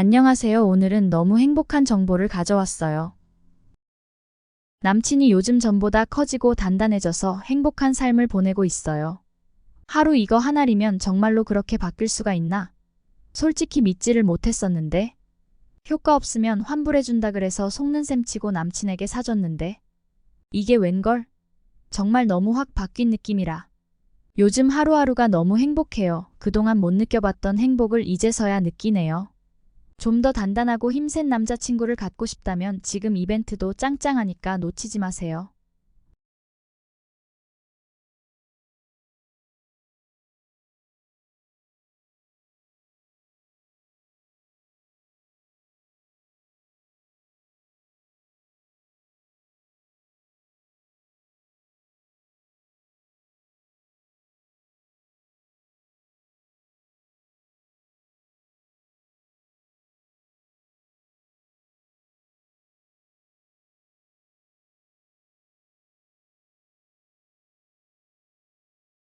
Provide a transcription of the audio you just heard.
안녕하세요. 오늘은 너무 행복한 정보를 가져왔어요. 남친이 요즘 전보다 커지고 단단해져서 행복한 삶을 보내고 있어요. 하루 이거 하나리면 정말로 그렇게 바뀔 수가 있나? 솔직히 믿지를 못했었는데. 효과 없으면 환불해준다 그래서 속는 셈 치고 남친에게 사줬는데. 이게 웬걸? 정말 너무 확 바뀐 느낌이라. 요즘 하루하루가 너무 행복해요. 그동안 못 느껴봤던 행복을 이제서야 느끼네요. 좀 더 단단하고 힘센 남자친구를 갖고 싶다면 지금 이벤트도 짱짱하니까 놓치지 마세요.